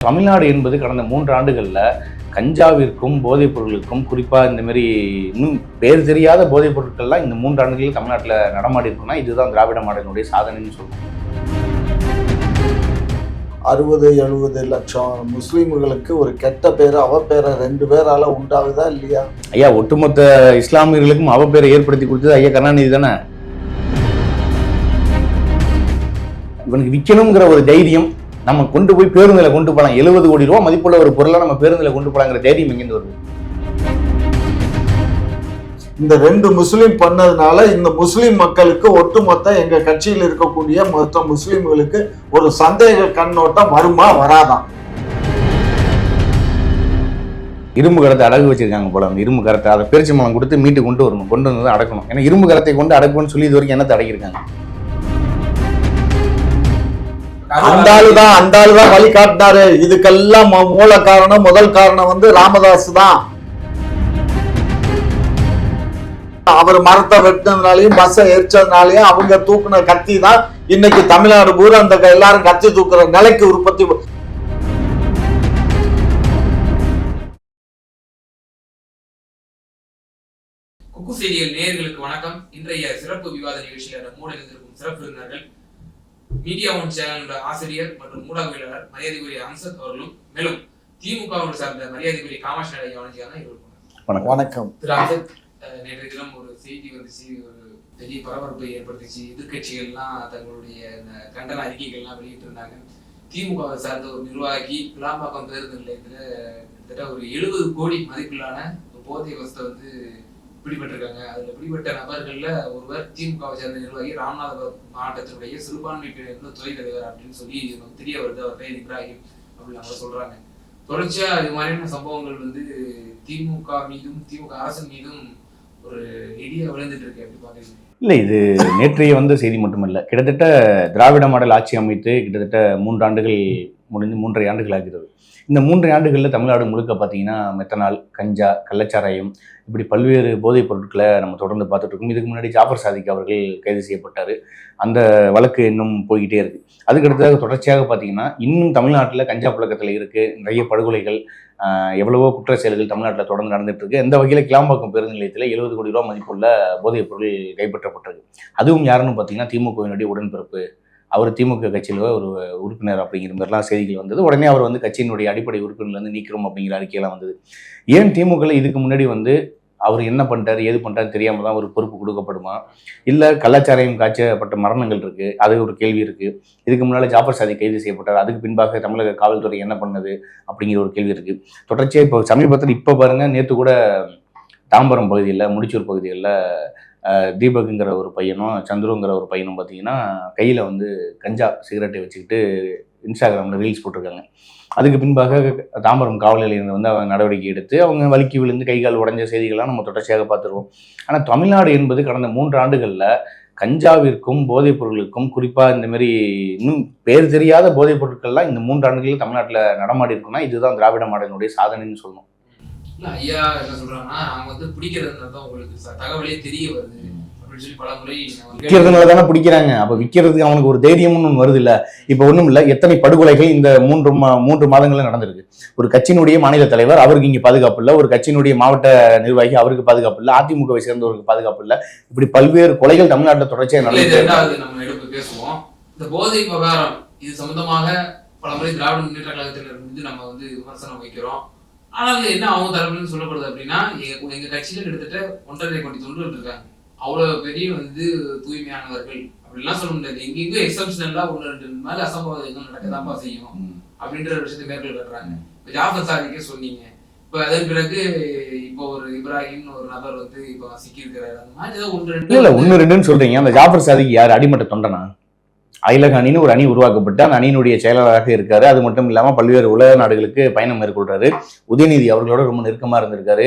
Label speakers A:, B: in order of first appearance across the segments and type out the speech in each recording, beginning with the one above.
A: தமிழ்நாடு என்பது கடந்த மூன்று ஆண்டுகளில் கஞ்சாவிற்கும் போதைப் பொருளுக்கும் குறிப்பாக இந்த மாதிரி இன்னும் பேர் தெரியாத போதைப் பொருட்கள்லாம் இந்த மூன்று ஆண்டுகளில் தமிழ்நாட்டில் நடமாடி இருக்குன்னா இதுதான் திராவிட மாடலினுடைய சாதனைன்னு சொல்லுவோம்
B: அறுபது எழுபது லட்சம் முஸ்லீம்களுக்கு ஒரு கெட்ட பேர் அவப்பேரை ரெண்டு பேரால உண்டாகுதா இல்லையா?
A: ஐயா ஒட்டுமொத்த இஸ்லாமியர்களுக்கும் அவப்பேரை ஏற்படுத்தி கொடுத்தது ஐயா கருணாநிதி தானே? இவனுக்கு விற்கணுங்கிற ஒரு தைரியம் நம்ம கொண்டு போய் பேருந்தில் கொண்டு போகலாம் எழுபது கோடி ரூபா மதிப்புள்ள ஒரு பொருளை நம்ம பேருந்தில் கொண்டு போகலாங்கிற தைரியம் எங்கேருந்து வருது?
B: இந்த ரெண்டு முஸ்லீம் பண்ணதுனால இந்த முஸ்லீம் மக்களுக்கு ஒட்டுமொத்த எங்க கட்சியில் இருக்கக்கூடிய மொத்த முஸ்லீம்களுக்கு ஒரு சந்தேக கண்ணோட்டம் வருமா வராதான்
A: இரும்பு கரத்தை அடகு வச்சிருக்காங்க போல அந்த இரும்பு கரத்தை. அதை பேரிச்சை மலம் கொடுத்து மீட்டு கொண்டு வரணும். கொண்டு வந்து அடக்கணும். ஏன்னா இரும்பு கரத்தை கொண்டு அடக்கணும்னு சொல்லி இது வரைக்கும் என்னத்தை அடக்கியிருக்காங்க?
B: அந்த ஆளு தான் அந்த ஆளு தான் வழி காட்டினாரு. இதுக்கெல்லாம் மூல காரணம் முதல் காரணம் வந்து ராமதாஸ் தான் அவர் மரத்தை வெட்டினதுனாலையும் பஸ்ஸை எரிச்சதுனாலையும் அவங்க தூக்குன கத்தி தான் இன்னைக்கு தமிழ்நாடு பூரா அந்த எல்லாரும் கத்தி தூக்குற நிலைக்கு உற்பத்தி
C: குக்கு செய்திகள் நேயர்களுக்கு வணக்கம். இன்றைய சிறப்பு விவாத நிகழ்ச்சியில் இருந்திருக்கும் சிறப்பு விருந்தினர்கள் மீடியா ஒன் சேனலோட ஆசிரியர் மற்றும் ஊடகவியலாளர் மரியாதைக்குரிய அம்சத் அவர்களும் மேலும் திமுகவோடு சார்ந்த மரியாதைக்குரிய காமாட்சி வணங்கியான இருவருக்கும்
B: வணக்கம்.
C: திரு அம்சத் அஹ், நேற்றைய தினம் ஒரு செய்தி வந்துச்சு ஒரு பெரிய பரபரப்பை ஏற்படுத்திச்சு. எதிர்க்கட்சிகள்லாம் தங்களுடைய கண்டன அறிக்கைகள்லாம் வெளியிட்டிருந்தாங்க. திமுகவை சார்ந்த ஒரு நிர்வாகி கிளாம்பாக்கம் பேருந்து நிலையத்துல கிட்டத்தட்ட ஒரு எழுபது கோடி மதிப்பிலான ஒரு போதை வசத்தை வந்து பிடிபட்டிருக்காங்க. அதுல பிடிபட்ட நபர்கள்ல ஒருவர் திமுகவை சேர்ந்த நிர்வாகி ராமநாதபுரம் மாவட்டத்தினுடைய சிறுபான்மை பிரிவு துறை தலைவர் அப்படின்னு சொல்லி நமக்கு தெரிய வருது. அவர் பெயர் இப்ராஹிம் அப்படின்னு அவங்க சொல்றாங்க. தொடர்ச்சியா இது மாதிரியான சம்பவங்கள் வந்து திமுக மீதும் திமுக அரசு மீதும் ஒரு இடியா விழுந்துட்டு இருக்கு அப்படி பாத்தீங்கன்னா
A: இல்லை இது நேற்றைய வந்த செய்தி மட்டுமல்ல. கிட்டத்தட்ட திராவிட மாடல் ஆட்சி அமைத்து கிட்டத்தட்ட மூன்று ஆண்டுகள் முடிந்து மூன்றரை ஆண்டுகள் ஆகிறது. இந்த மூன்று ஆண்டுகளில் தமிழ்நாடு முழுக்க பார்த்தீங்கன்னா மெத்தனால் கஞ்சா கள்ளச்சாராயம் இப்படி பல்வேறு போதைப் பொருட்களை நம்ம தொடர்ந்து பார்த்துட்டு இருக்கோம். இதுக்கு முன்னாடி ஜாஃபர் சாதிக் அவர்கள் கைது செய்யப்பட்டார். அந்த வழக்கு இன்னும் போய்கிட்டே இருக்குது அதுக்கடுத்ததாக தொடர்ச்சியாக பார்த்தீங்கன்னா இன்னும் தமிழ்நாட்டில் கஞ்சா புழக்கத்தில் இருக்குது நிறைய படுகொலைகள் எவ்வளவோ குற்ற செயல்கள் தமிழ்நாட்டில் தொடர்ந்து நடந்துட்டு இருக்கு. இந்த வகையில் கிளாம்பாக்கம் பேருந்து நிலையத்தில் எழுபது கோடி ரூபா மதிப்புள்ள போதைப் பொருள் கைப்பற்றப்பட்டிருக்கு. அதுவும் யாருன்னு பார்த்தீங்கன்னா திமுகவினுடைய உடன்பிறப்பு அவர் திமுக கட்சியில் ஒரு உறுப்பினர் அப்படிங்கிற மாதிரிலாம் செய்திகள் வந்தது. உடனே அவர் வந்து கட்சியினுடைய அடிப்படை உறுப்பினர்லேருந்து நீக்கிறோம் அப்படிங்கிற அறிக்கையெல்லாம் வந்தது. ஏன் திமுகவில் இதுக்கு முன்னாடி வந்து அவர் என்ன பண்ணுறாரு எது பண்ணுறாரு தெரியாமல் தான் ஒரு பொறுப்பு கொடுக்கப்படுமா? இல்லை கலாச்சாரம் காய்ச்சப்பட்ட மரணங்கள் இருக்குது அது ஒரு கேள்வி இருக்குது இதுக்கு முன்னால் ஜாஃபர் சாதி கைது செய்யப்பட்டார் அதுக்கு பின்பாக தமிழக காவல்துறை என்ன பண்ணது அப்படிங்கிற ஒரு கேள்வி இருக்குது தொடர்ச்சியாக இப்போ சமீபத்தில் இப்போ பாருங்கள் நேற்று கூட தாம்பரம் பகுதியில் முடிச்சூர் பகுதிகளில் தீபக்குங்கிற ஒரு பையனும் சந்துருங்கிற ஒரு பையனும் பார்த்தீங்கன்னா கையில் வந்து கஞ்சா சிகரெட்டை வச்சுக்கிட்டு இன்ஸ்டாகிராமில் ரீல்ஸ் போட்டிருக்காங்க. அதுக்கு பின்பாக தாம்பரம் காவல் நிலையம் வந்து அவங்க நடவடிக்கை எடுத்து அவங்க வலிக்கி விழுந்து கை கால் செய்திகள்லாம் நம்ம தொடர்ச்சியாக பார்த்துருவோம். ஆனால் தமிழ்நாடு என்பது கடந்த மூன்று ஆண்டுகளில் கஞ்சாவிற்கும் போதைப் பொருட்களுக்கும் குறிப்பாக இந்த மாதிரி இன்னும் பேர் தெரியாத போதைப் பொருட்கள்லாம் இந்த மூன்று ஆண்டுகளில் தமிழ்நாட்டில் நடமாடி இருக்குன்னா இதுதான் திராவிட மாடலினுடைய சாதனைன்னு சொல்லணும்.
C: இல்ல ஐயா என்ன சொல்றாங்கன்னா நாங்க வந்து பிடிக்கிறதுனால தான் உங்களுக்கு தகவலே தெரிய வருது.
A: விற்கிறதுனால தானே பிடிக்கிறாங்க. அப்போ விற்கிறதுக்கு அவனுக்கு ஒரு தைரியம்னு ஒன்று வருது இல்லை? இப்போ ஒன்றும் இல்லை எத்தனை படுகொலைகள் இந்த மூன்று மூன்று மாதங்களில் நடந்திருக்கு? ஒரு கட்சியினுடைய மாநில தலைவர் அவருக்கு இங்கே பாதுகாப்பு இல்லை. ஒரு கட்சியினுடைய மாவட்ட நிர்வாகி அவருக்கு பாதுகாப்பு இல்லை. அதிமுகவை சேர்ந்தவருக்கு பாதுகாப்பு இல்லை. இப்படி பல்வேறு கொலைகள் தமிழ்நாட்டில் தொடர்ச்சியாக
C: நம்ம எடுப்பு பேசுவோம். இந்த போதை விவகாரம் இது சம்பந்தமாக பல முறை திராவிட முன்னேற்ற கழகத்திலிருந்து நம்ம வந்து விமர்சனம் வைக்கிறோம். ஆனால் என்ன அவங்க தரப்புன்னு சொல்லப்படுது அப்படின்னா எங்க கட்சியில கிட்டத்தட்ட ஒன்றரை கோடி தொண்டர்கள் இருக்காங்க அவ்வளவு பெரிய வந்து தூய்மையானவர்கள் அப்படிலாம் சொல்ல முடியாது. எங்கெங்கோ எக்ஸப்ஷனலா ஒன்று ரெண்டு மேல அசம்பாவிதங்கள் நடக்கதான்ப்பா செய்யும் அப்படின்ற ஒரு விஷயத்தை மேற்கொள் கட்டுறாங்க இப்போ ஜாஃபர் சாதிக்கே சொன்னீங்க. இப்போ அதன் பிறகு இப்போ ஒரு இப்ராஹிம்னு ஒரு நபர் வந்து இப்போ சிக்கியிருக்கிறாரு. அந்த மாதிரி ஏதோ ஒன்று ரெண்டு
A: இல்லை இல்ல ஒன்னு ரெண்டுன்னு சொல்றீங்க. அந்த ஜாஃபர் சாதிக்கு யார் அடிமட்ட தொண்டனா? அகிலக அணின்னு ஒரு அணி உருவாக்கப்பட்டு அந்த அணியினுடைய செயலாளராக இருக்காரு. அது மட்டும் இல்லாமல் பல்வேறு உலக நாடுகளுக்கு பயணம் மேற்கொள்றாரு. உதயநிதி அவர்களோட ரொம்ப நெருக்கமாக இருந்திருக்காரு.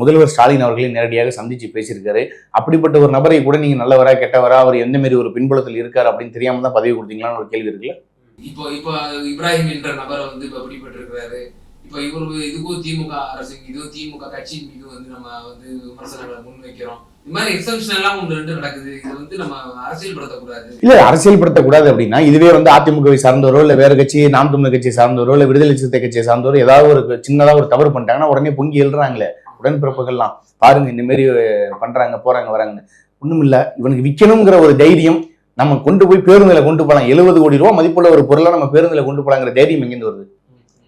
A: முதல்வர் ஸ்டாலின் அவர்களையும் நேரடியாக சந்திச்சு பேசியிருக்காரு. அப்படிப்பட்ட ஒரு நபரை கூட நீங்க நல்லவரா கெட்டவரா அவர் எந்த மாதிரி ஒரு பின்புலத்தில் இருக்காரு அப்படின்னு தெரியாம தான் பதவி கொடுத்தீங்களான்னு ஒரு கேள்வி இருக்குல்ல?
C: இப்போ இப்போ இப்ராஹிம் என்ற நபரை வந்து இப்போ பிடிபட்டிருக்கிறாரு. இப்போ இவரு இதுக்கும் திமுக அரசு மீதும் திமுக கட்சியின் மீதும் வந்து நம்ம வந்து விமர்சனங்களை முன்வைக்கிறோம்.
A: இல்ல அரசியல்படுத்தக்கூடாது அப்படின்னா இதுவே வந்து அதிமுகவை சார்ந்தவரோ இல்ல வேற கட்சி நாம் தமிழர் கட்சியை சார்ந்தவரோ இல்ல விடுதலை சிறுத்தை கட்சியை சார்ந்தவரோ ஏதாவது ஒரு சின்னதா ஒரு தவறு பண்ணிட்டாங்கன்னா உடனே பொங்கி எழுறாங்களே. உடன்பிறப்புகள்லாம் பாருங்க இந்த மாதிரி பண்றாங்க போறாங்க வராங்கன்னு. ஒண்ணும் இல்ல. இவனுக்கு விற்கணுங்கிற ஒரு தைரியம் நம்ம கொண்டு போய் பேருந்துல கொண்டு போகலாம். எழுபது கோடி ரூபா மதிப்புள்ள ஒரு பொருளை நம்ம பேருந்துல கொண்டு போலாங்கிற தைரியம் எங்கிருந்து வருது?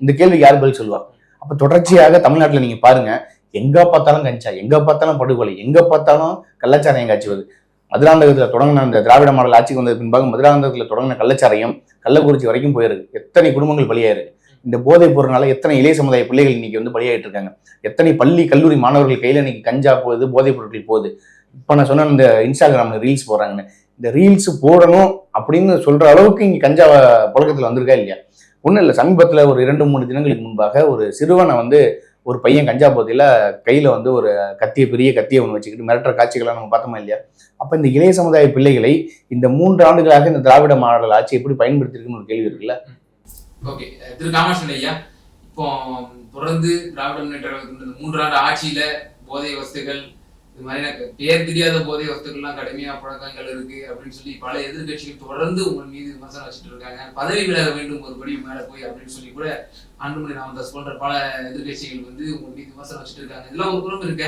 A: இந்த கேள்விக்கு யார் பதில் சொல்லுவா? அப்ப தொடர்ச்சியாக தமிழ்நாட்டில் நீங்க பாருங்க எங்க பார்த்தாலும் கஞ்சா எங்க பார்த்தாலும் படுகொலை எங்க பார்த்தாலும் கள்ளச்சாரையும் காட்சி வருது. மதுராந்தகத்துல தொடங்கின அந்த திராவிட மாடல் ஆட்சிக்கு வந்தது பின்பாக மதுராந்தகத்துல தொடங்கின கள்ளச்சாரையும் கள்ளக்குறிச்சி வரைக்கும் போயிருக்கு. எத்தனை குடும்பங்கள் பலியாயிருக்கு. இந்த போதைப் பொருள்னால எத்தனை இளைய சமுதாய பிள்ளைகள் இன்னைக்கு வந்து பலியாயிட்டு இருக்காங்க. எத்தனை பள்ளி கல்லூரி மாணவர்கள் கையில இன்னைக்கு கஞ்சா போகுது போதைப் பொருட்கள் போகுது. இப்ப நான் சொன்ன இந்த இன்ஸ்டாகிராம்ல ரீல்ஸ் போடுறாங்கன்னு. இந்த ரீல்ஸ் போடணும் அப்படின்னு சொல்ற அளவுக்கு இங்க கஞ்சா புழக்கத்தில் வந்திருக்கா இல்லையா? ஒன்றும் இல்லை சமீபத்தில் ஒரு இரண்டு மூணு தினங்களுக்கு முன்பாக ஒரு சிறுவனை வந்து ஒரு பையன் கஞ்சா போதையில் கையில் வந்து ஒரு கத்திய பெரிய கத்தியை ஒன்று வச்சுக்கிட்டு மிரட்டுற காட்சிகளை நம்ம பார்த்தோமா இல்லையா? அப்போ இந்த இளைய சமுதாய பிள்ளைகளை இந்த மூன்று ஆண்டுகளாக இந்த திராவிட மாடல் ஆட்சி எப்படி பயன்படுத்திருக்குன்னு ஒரு கேள்வி இருக்குல்ல?
C: ஓகே. திரு காமாட்சி ஐயா இப்போ தொடர்ந்து திராவிட முன்னேற்ற கழகத்தின் மூன்றாண்டு ஆட்சியில போதை வசதிகள் இது மாதிரி எனக்கு பேர் தெரியாத போதை வஸ்துக்கள்லாம் கடுமையா பழக்கங்கள் இருக்கு அப்படின்னு சொல்லி பல எதிர்க்கட்சிகள் தொடர்ந்து உங்கள் மீது விமர்சனம் வச்சுட்டு இருக்காங்க. பதவி விலக வேண்டும் ஒரு படி மேல போய் அப்படின்னு சொல்லி கூட அன்புமணி ராமதாஸ் போன்ற பல எதிர்க்கட்சிகள் வந்து உங்கள் மீது விமர்சனம் வச்சுட்டு இருக்காங்க. இதெல்லாம் ஒரு குழம்பு இருக்க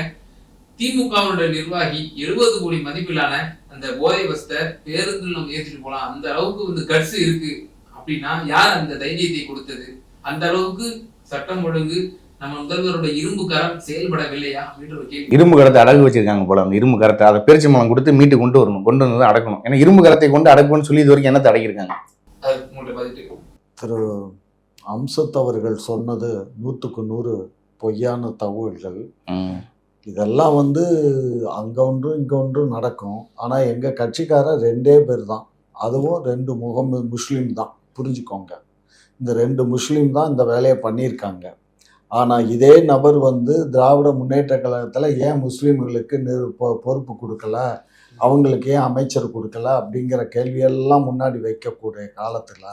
C: திமுகவுடைய நிர்வாகி எழுபது கோடி மதிப்பிலான அந்த போதை வஸ்தை பேருந்தில் நம்ம ஏற்றிட்டு போலாம் அந்த அளவுக்கு வந்து கட்ஸ் இருக்கு அப்படின்னா யார் அந்த தைரியத்தை கொடுத்தது? அந்த அளவுக்கு சட்டம் ஒழுங்கு நம்ம முதல்வரோட இரும்பு கரம் செயல்படவில்லையா அப்படின்ற ஒரு கேள்வி.
A: இரும்பு கரத்தை அடகு வச்சிருக்காங்க போல அந்த இரும்பு கரத்தை அதை பேரிச்சம்பழம் கொடுத்து மீட்டு கொண்டு வரணும். கொண்டு வந்து அடக்கணும். ஏன்னா இரும்பு கரத்தை கொண்டு அடக்கணும்னு சொல்லி இது வரைக்கும் என்னத்தை அடக்கியிருக்காங்க?
B: திரு. அம்சத்தவர்கள் சொன்னது நூற்றுக்கு நூறு பொய்யான தகவல்கள். இதெல்லாம் வந்து அங்கே ஒன்றும் இங்கே ஒன்றும் நடக்கும். ஆனால் எங்கள் கட்சிக்காரர் ரெண்டே பேர் தான். அதுவும் ரெண்டு முகம் முஸ்லீம் தான். புரிஞ்சுக்கோங்க. இந்த ரெண்டு முஸ்லீம் தான் இந்த வேலையை பண்ணியிருக்காங்க. ஆனால் இதே நபர் வந்து திராவிட முன்னேற்ற கழகத்தில் ஏன் முஸ்லீம்களுக்கு நிறு பொறுப்பு கொடுக்கல? அவங்களுக்கு ஏன் அமைச்சர் கொடுக்கல? அப்படிங்கிற கேள்வியெல்லாம் முன்னாடி வைக்கக்கூடிய காலத்தில்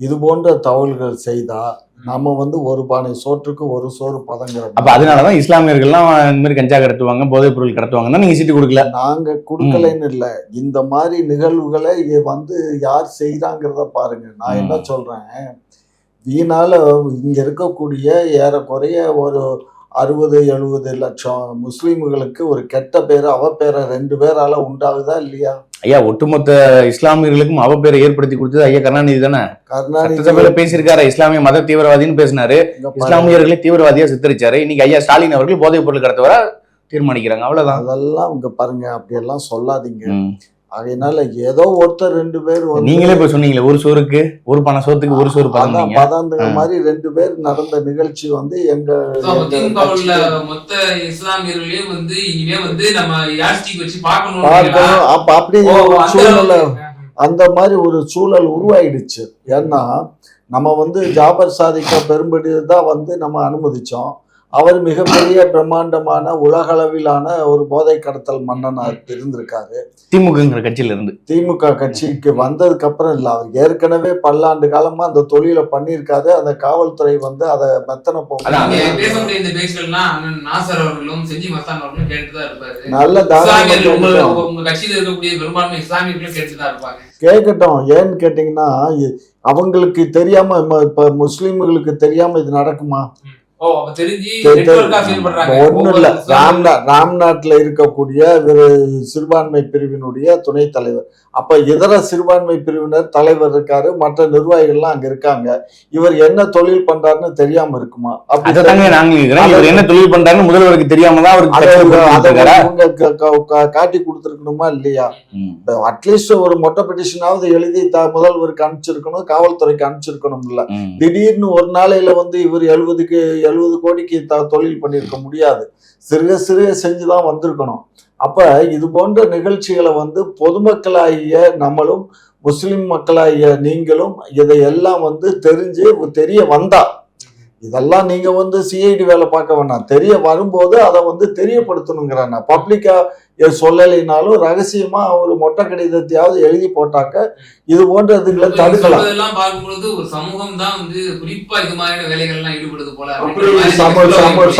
B: இது போன்ற தகவல்கள் செய்தால் நம்ம வந்து ஒரு பானை சோற்றுக்கு ஒரு சோறு பதங்கிற
A: அப்ப அதனாலதான் இஸ்லாமியர்கள்லாம் இந்த மாதிரி கஞ்சா கடத்துவாங்க போதைப் பொருள் கடத்துவாங்கன்னா நீங்க சீட்டு கொடுக்கல.
B: நாங்க கொடுக்கலைன்னு இல்லை. இந்த மாதிரி நிகழ்வுகளை வந்து யார் செய்கிறாங்கிறத பாருங்க. நான் என்ன சொல்றேன்? வீணால இங்க இருக்கக்கூடிய ஏறக்குறைய ஒரு அறுபது எழுபது லட்சம் முஸ்லீம்களுக்கு ஒரு கெட்ட பேர் அவ பேரை ரெண்டு பேரால உண்டாகுதா இல்லையா?
A: ஐயா ஒட்டுமொத்த இஸ்லாமியர்களுக்கும் அவ பேரை ஏற்படுத்தி கொடுத்தது ஐயா கருணாநிதி தானே?
B: கருணாநிதி
A: பேசியிருக்காரு இஸ்லாமிய மத தீவிரவாதின்னு பேசினாரு. இஸ்லாமியர்களை தீவிரவாதியா சித்தரிச்சாரு. இன்னைக்கு ஐயா ஸ்டாலின் அவர்கள் போதைப் பொருள் கடத்தவரா தீர்மானிக்கிறாங்க. அவ்வளவுதான்.
B: அதெல்லாம் இங்க பாருங்க அப்படியெல்லாம் சொல்லாதீங்க. அதனால ஏதோ ஒருத்தர் ரெண்டு பேர் வந்து
A: நீங்களே இப்ப சொன்னீங்களே ஒரு சோறுக்கு ஒரு பண சோத்துக்கு ஒரு சோறு பதம்
B: பதாந்துங்க. மாதிரி ரெண்டு பேர் நடந்த நிகழ்ச்சி வந்து எங்க
C: மொத்த இஸ்லாமியர்களையும் வந்து இனிமே வந்து நம்ம யாஸ்டிக் வச்சு பார்க்கணும்
B: பார்க்கணும். அப்ப அப்படி
C: ஓ,
B: ஒரு
C: அந்த
B: சூழ்நிலை
C: அளவுக்கு.
B: அந்த மாதிரி ஒரு சூழல் உருவாயிடுச்சு. ஏன்னா நம்ம வந்து ஜாபர் சாதிக்க பெரும்படி தான் வந்து நம்ம அனுமதிச்சோம். அவர் மிகப்பெரிய பிரம்மாண்டமான உலகளவிலான ஒரு போதை கடத்தல் மன்னனா இருந்திருக்காரு
A: திமுகங்கிற கட்சியில இருந்து
B: திமுக கட்சிக்கு வந்ததுக்கு அப்புறம் இல்ல அவர் ஏற்கனவே பல்லாண்டு காலமா அந்த தொழிலை பண்ணியிருக்காரு. அந்த காவல்துறை வந்து அதை மெத்தனை
A: அதான்
C: நீங்க
B: போக
C: பேசக்கூடிய இந்த பேச்சுகள்லாம் அண்ணன் நாசர் அவர்களும் செஞ்சி மஸ்தான் அவர்களும் கேட்டுதான் இருப்பாரு.
B: நல்ல தாராளமாக கேட்கட்டும். ஏன்னு கேட்டிங்கன்னா அவங்களுக்கு தெரியாம இப்ப முஸ்லீம்களுக்கு தெரியாம இது நடக்குமா?
C: ஓ அப்ப தெரிஞ்சு
B: தெரி-
C: நெட்வொர்க்கா ஃபீல் பண்றாங்க.
B: ஒண்ணும் இல்ல. ராம்நா ராம்நாட்ல இருக்கக்கூடிய சிறுபான்மை பிரிவினுடைய துணைத் தலைவர். அப்ப இதர சிறுபான்மை பிரிவினர் தலைவர் இருக்காரு மற்ற நிர்வாகிகள்லாம் அங்க இருக்காங்க. இவர் என்ன தொழில் பண்றாருன்னு தெரியாம இருக்குமா? அப்படி
A: அதைத்தாங்க நாங்க கேக்குறோம். இவர் என்ன தொழில் பண்றாருன்னு முதல்வருக்கு தெரியாம தான் அவருக்கு
B: காட்டி கொடுத்துருக்கணுமா இல்லையா. அட்லீஸ்ட் ஒரு மொட்டை பெட்டிஷனாவது எழுதி த முதல்வருக்கு அனுப்பிச்சிருக்கணும் காவல்துறைக்கு அனுப்பிச்சிருக்கணும் இல்ல. திடீர்னு ஒரு நாளையில வந்து இவர் எழுபதுக்கு எழுபது கோடிக்கு த தொழில் பண்ணியிருக்க முடியாது. சிறுக சிறுக செஞ்சுதான் வந்திருக்கணும். அப்போ இது போன்ற நிகழ்ச்சிகளை வந்து பொதுமக்களாகிய நம்மளும் முஸ்லீம் மக்களாகிய நீங்களும் இதையெல்லாம் வந்து தெரிஞ்சு தெரிய வந்தா இதெல்லாம் நீங்கள் வந்து சிஐடி வேலை பார்க்க வேணாம். தெரிய வரும்போது அதை வந்து தெரியப்படுத்தணுங்கிறேன் நான் பப்ளிக்கா சொல்லலைனாலும் ரகசியமா ஒரு மொட்டை கடிதத்தையாவது எழுதி போட்டாக்க இது போன்ற இதுகளை தடுக்கலாம்.
C: ஒரு சமூகம் தான் வந்து குறிப்பா இது மாதிரியான ஈடுபடுது போல.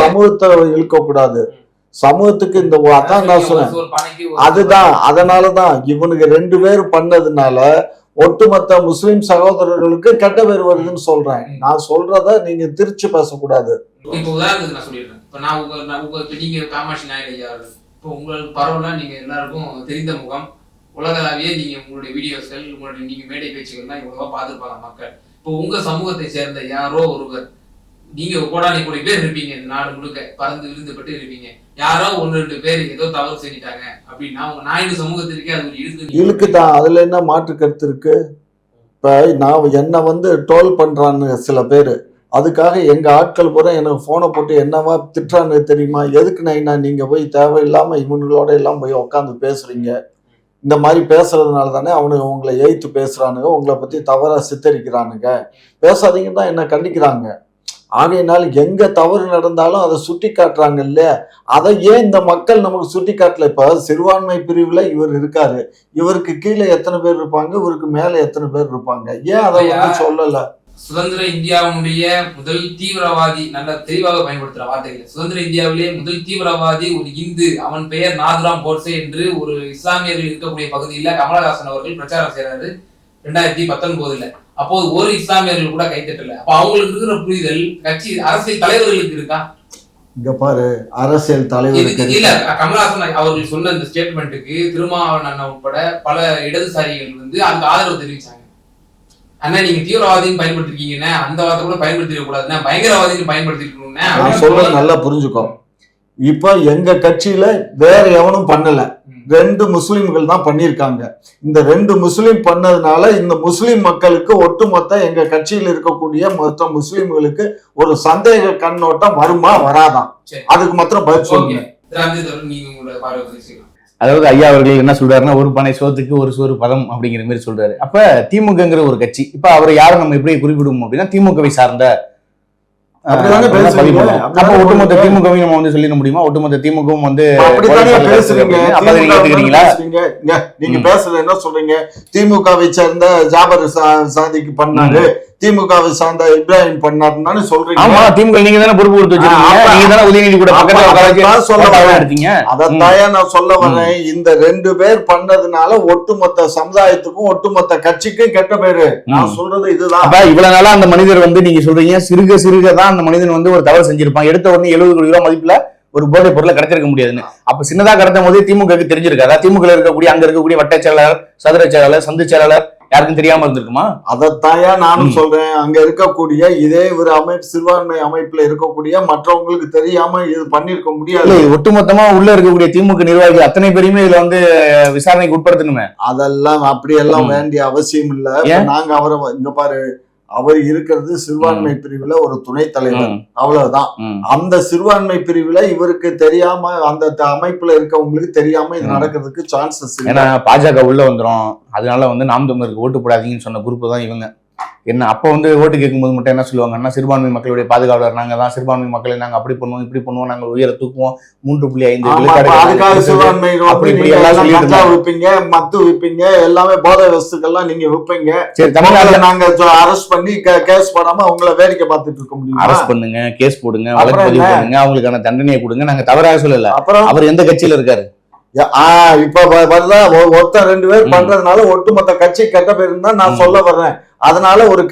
B: சமூகத்தை இழுக்கக்கூடாது. சமூகத்துக்கு இந்த அதான் நான் சொன்னேன். அதுதான் அதனாலதான் இவனுக்கு ரெண்டு பேர் பண்ணதுனால ஒட்டுமொத்த முஸ்லிம் சகோதரர்களுக்கு கெட்ட பேர் வருதுன்னு சொல்றேன். நான் சொல்றத நீங்க திருச்சி பேசக்கூடாது.
C: இப்போ உதாரணத்துக்கு நான் சொல்லிடுறேன். இப்போ நான் உங்க நான் உங்க நீங்க காமாட்சி நாயுடு ஐயா. இப்போ உங்களுக்கு பரவலாக நீங்கள் எல்லாருக்கும் தெரிந்த முகம் உலகளாவிய நீங்கள் உங்களுடைய வீடியோஸ்கள் உங்களுடைய நீங்கள் மேடை பேச்சுகள்லாம் இவ்வளோவா பார்த்துருப்பாங்க மக்கள். இப்போ உங்கள் சமூகத்தை சேர்ந்த யாரோ ஒருவர் நீங்கள் கோடானி கோடி பேர் இருப்பீங்க இந்த நாடு முழுக்க பறந்து விழுந்துபட்டு இருப்பீங்க. யாரோ ஒன்று ரெண்டு பேர் ஏதோ தவறு செஞ்சிட்டாங்க அப்படின்னா உங்க நாயுடு சமூகத்திற்கே அது ஒரு இழுக்கு
B: தான். அதில் என்ன மாற்று கருத்து இருக்கு? இப்போ நான் என்னை வந்து டோல் பண்ணுறான்னு சில பேர். அதுக்காக எங்க ஆட்கள் பூரா எனக்கு போனை போட்டு என்னவா திட்டுறான்னு தெரியுமா? எதுக்கு நைனா நீங்க போய் தேவையில்லாம இவனுங்களோட எல்லாம் போய் உட்காந்து பேசுறீங்க? இந்த மாதிரி பேசுறதுனால தானே அவனுங்க உங்களை எய்த்து பேசுறானுங்க உங்களை பத்தி தவறா சித்தரிக்கிறானுங்க. பேசாதீங்கன்னு தான் என்ன கண்டிக்கிறாங்க. ஆகையினால் எங்க தவறு நடந்தாலும் அதை சுட்டி காட்டுறாங்க இல்லையா அதை ஏன் இந்த மக்கள் நமக்கு சுட்டி காட்டல? இப்ப சிறுபான்மை பிரிவுல இவர் இருக்காரு. இவருக்கு கீழே எத்தனை பேர் இருப்பாங்க? இவருக்கு மேல எத்தனை பேர் இருப்பாங்க? ஏன் அதை வந்து சொல்லல?
C: சுதந்திர இந்தியாவுடைய முதல் தீவிரவாதி நல்ல தெளிவாக பயன்படுத்துற வார்த்தைகள். சுதந்திர இந்தியாவிலே முதல் தீவிரவாதி ஒரு இந்து. அவன் பெயர் நாதுராம் கோட்சே என்று ஒரு இஸ்லாமியர்கள் இருக்கக்கூடிய பகுதியில கமலஹாசன் அவர்கள் பிரச்சாரம் செய்யறாரு ரெண்டாயிரத்தி பத்தொன்பதுல. அப்போது ஒரு இஸ்லாமியர்கள் கூட கைத்தட்டல அப்ப அவங்களுக்கு இருக்கிற புரிதல் கட்சி அரசியல் தலைவர்களுக்கு இருக்கா?
B: இங்க பாரு அரசியல்
C: இதுக்கு இல்ல கமலஹாசன் அவர்கள் சொன்ன இந்த ஸ்டேட்மெண்ட்டுக்கு திருமாவளவன் உட்பட பல இடதுசாரிகள் வந்து அதுக்கு ஆதரவு தெரிவிச்சாங்க. அண்ணா நீங்க தீவிரவாதின்னு பயன்படுத்திருக்கீங்கண்ணே அந்த வார்த்தை கூட பயன்படுத்திக்க கூடாதுண்ணே பயங்கரவாதின்னு பயன்படுத்திருக்கணும்னே
B: நான் சொல்றது நல்லா புரிஞ்சுக்கோ. இப்ப எங்க கட்சியில வேற எவனும் பண்ணல. ரெண்டு முஸ்லிம்கள் தான் பண்ணியிருக்காங்க. இந்த ரெண்டு முஸ்லிம் பண்ணதுனால இந்த முஸ்லிம் மக்களுக்கு ஒட்டுமொத்த எங்க கட்சியில் இருக்கக்கூடிய மொத்த முஸ்லிம்களுக்கு ஒரு சந்தேக கண்ணோட்டம் வருமா வராதான்
C: சரி.
B: அதுக்கு மாத்திரம் பதில் சொல்லுங்க.
A: அதாவது ஐயா அவர்கள் என்ன சொல்றாருன்னா ஒரு பானை சோத்துக்கு ஒரு சோறு பதம் அப்படிங்கிற மாதிரி சொல்றாரு. அப்ப திமுகங்கிற ஒரு கட்சி இப்ப அவரை யாரை நம்ம எப்படி குறிப்பிடுவோம் அப்படின்னா திமுகவை சார்ந்த. அப்ப ஒட்டுமொத்த. திமுகவையும் நம்ம வந்து சொல்லிட முடியுமா? ஒட்டுமொத்த திமுகவும் வந்து நீங்க.
B: பேசுறது என்ன சொல்றீங்க? திமுகவை சேர்ந்த ஜாபர் சாதிக்கு பண்ணாரு. திமுகவை சார்ந்த இப்ராஹிம் பண்ணாருன்னு சொல்றீங்க.
A: ஆமா திமுக நீங்க தானே பொறுப்பு கொடுத்து வச்சிருக்கீங்க. நீங்க தானே உதயநிதி கூட பக்கத்துல
B: சொல்ல வரேன்.
A: எடுத்தீங்க.
B: அதத்தாயா நான் சொல்ல வரேன். இந்த ரெண்டு பேர் பண்ணதுனால ஒட்டுமொத்த சமுதாயத்துக்கும் ஒட்டுமொத்த கட்சிக்கும் கெட்ட பேரு. நான். சொல்றது இதுதான்.
A: அப்ப இவ்வளவு நாளா அந்த மனிதர் வந்து நீங்க சொல்றீங்க. சிறுக சிறுக தான் அந்த மனிதன் வந்து ஒரு தவறு செஞ்சிருப்பான். எடுத்த உடனே எழுபது கோடி ரூபாய் மதிப்புல ஒரு போதை பொருளை கடத்திருக்க முடியாதுன்னு. அப்ப சின்னதா கடத்தும் போதே திமுகவுக்கு தெரிஞ்சிருக்காதா? திமுக இருக்கக்கூடிய அங்க இருக்கக்கூடிய வட்ட செயலாளர் சதுர செயலாளர் சந்து செயலாளர் யாருக்கும் தெரியாம இருந்திருக்குமா
B: அதத்தாயா நானும். சொல்றேன் அங்க இருக்கக்கூடிய இதே ஒரு அமைப்பு சிறுபான்மை அமைப்புல இருக்கக்கூடிய மற்றவங்களுக்கு தெரியாம இது பண்ணிருக்க முடியாது
A: ஒட்டுமொத்தமா உள்ள இருக்கக்கூடிய திமுக நிர்வாகிகள் அத்தனை பேருமே இதுல வந்து விசாரணைக்கு உட்படுத்தணுமே
B: அதெல்லாம் அப்படியெல்லாம். வேண்டிய அவசியம் இல்ல? நாங்க அவரை இங்க பாரு அவர் இருக்கிறது சிறுபான்மை பிரிவுல ஒரு துணைத் தலைவர். அவ்வளவுதான். அந்த சிறுபான்மை பிரிவுல இவருக்கு தெரியாம அந்த அமைப்புல இருக்கவங்களுக்கு தெரியாம இது. நடக்கிறதுக்கு சான்சஸ்
A: ஏன்னா பாஜக உள்ள வந்துரும். அதனால வந்து நாம் தமிழருக்கு ஓட்டு போடாதீங்கன்னு சொன்ன குரூப் தான் இவங்க. என்ன அப்ப வந்து ஓட்டு கேட்கும்போது மட்டும் என்ன சொல்லுவாங்கன்னா சிறுபான்மை மக்களுடைய பாதுகாவலர் நாங்க தான் சிறுபான்மை மக்களை நாங்க அப்படி பண்ணுவோம் இப்படி பண்ணுவோம் நாங்க உயர தூக்குவோம் மூன்று புள்ளி ஐந்து.
B: விப்பீங்க மத்து விப்பீங்க எல்லாமே போதை வஸ்துக்கள்லாம் நீங்க விப்பீங்க
A: சரி தமிழ்நாட்டுல
B: நாங்க அரெஸ்ட் பண்ணி கேஸ் பண்ணாம உங்களை வேடிக்கை பார்த்துட்டு இருக்க முடியுமா
A: அரெஸ்ட் பண்ணுங்க கேஸ் போடுங்க வழக்கு பதிவு? பண்ணுங்க அவங்களுக்கான தண்டனையை கொடுங்க நாங்க தவறாக சொல்லல
B: அப்புறம்
A: அவர் எந்த கட்சியில இருக்காரு
B: இப்ப வருதா ஒருத்தன் ரெண்டு பேர். பண்றதுனால ஒட்டுமொத்த கட்சி கெட்ட பேருன்னு தான் நான். சொல்ல வர்றேன் அதனால ஒரு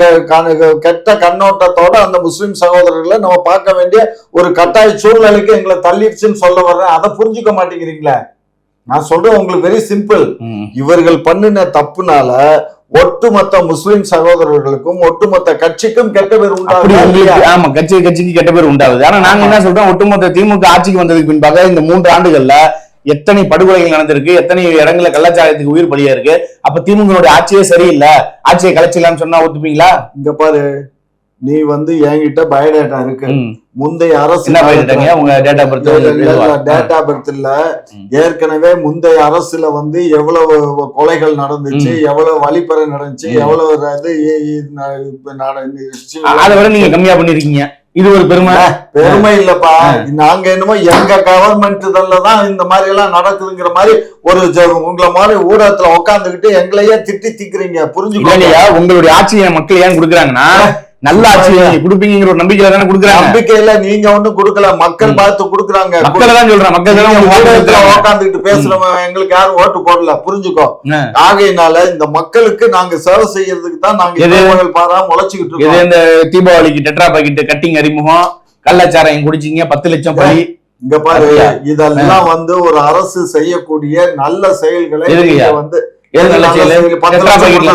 B: கெட்ட கண்ணோட்டத்தோட அந்த முஸ்லிம் சகோதரர்களை நம்ம பார்க்க வேண்டிய ஒரு கட்டாய சூழ்நிலைக்கு எங்களை தள்ளிடுச்சுன்னு சொல்ல வர்றேன். அதை புரிஞ்சுக்க மாட்டேங்கிறீங்களே? நான் சொல்றேன் உங்களுக்கு வெரி சிம்பிள். இவர்கள் பண்ணின தப்புனால ஒட்டுமொத்த முஸ்லிம் சகோதரர்களுக்கும் ஒட்டுமொத்த கட்சிக்கும் கெட்ட பேர் உண்டாகுதா
A: ஆமா கட்சி கட்சிக்கு கெட்ட பேர் உண்டாகுது. ஆனா நாங்க என்ன சொல்றோம்? ஒட்டுமொத்த திமுக ஆட்சிக்கு வந்ததுக்கு பின்பாக இந்த மூன்று ஆண்டுகள்ல எத்தனை படுகொலைகள் நடந்திருக்கு எத்தனை இடங்கள்ல கள்ளச்சாரத்துக்கு உயிர் பலியா இருக்கு அப்ப திமுக ஆட்சியே சரியில்லை ஆட்சியை கலைச்சிடலாம்னு சொன்னா ஒத்துப்பீங்களா
B: இங்க பாரு நீ வந்து என்கிட்ட பயோடேட்டா இருக்கு. முந்தைய அரசு டேட்டா பர்த் இல்ல. ஏற்கனவே முந்தைய அரசுல வந்து எவ்வளவு கொலைகள் நடந்துச்சு எவ்வளவு வழிப்பறை நடந்துச்சு. எவ்வளவு இது.
A: அதை விட நீங்க கம்மியா பண்ணிருக்கீங்க இது ஒரு பெருமை.
B: பெருமை இல்லப்பா. நாங்க என்னமோ எங்க கவர்மெண்ட் தான் இந்த மாதிரி எல்லாம் நடக்குதுங்கிற மாதிரி ஒரு உங்களை மாதிரி ஊடகத்துல உட்காந்துக்கிட்டு எங்களையே திட்டி திக்கிறீங்க.
A: இல்லையா உங்களுடைய ஆட்சியை மக்கள் ஏன் கொடுக்குறாங்கன்னா நல்ல ஆட்சி கொடுப்பீங்கிற ஒரு நம்பிக்கையில தானே கொடுக்குறாங்க.
B: நம்பிக்கையில நீங்க ஒண்ணும் கொடுக்கல. மக்கள். பார்த்து கொடுக்குறாங்க.
A: மக்களை தான் சொல்றேன் மக்கள் தான்.
B: உட்காந்துக்கிட்டு பேசுறவன் எங்களுக்கு யாரும் ஓட்டு போடல. புரிஞ்சுக்கோ. ஆகையினால இந்த மக்களுக்கு நாங்க சேவை செய்யறதுக்கு தான் நாங்க பாரா முளைச்சுக்கிட்டு
A: இது
B: இருக்கோம்
A: இந்த தீபாவளிக்கு டெட்ரா பாக்கெட் கட்டிங் அறிமுகம் கள்ளச்சாராயம் குடிச்சீங்க பத்து லட்சம் பலி.
B: இங்க பாரு? இதெல்லாம் வந்து ஒரு அரசு செய்யக்கூடிய நல்ல செயல்களை வந்து பத்து லட்சம் கொடுத்தா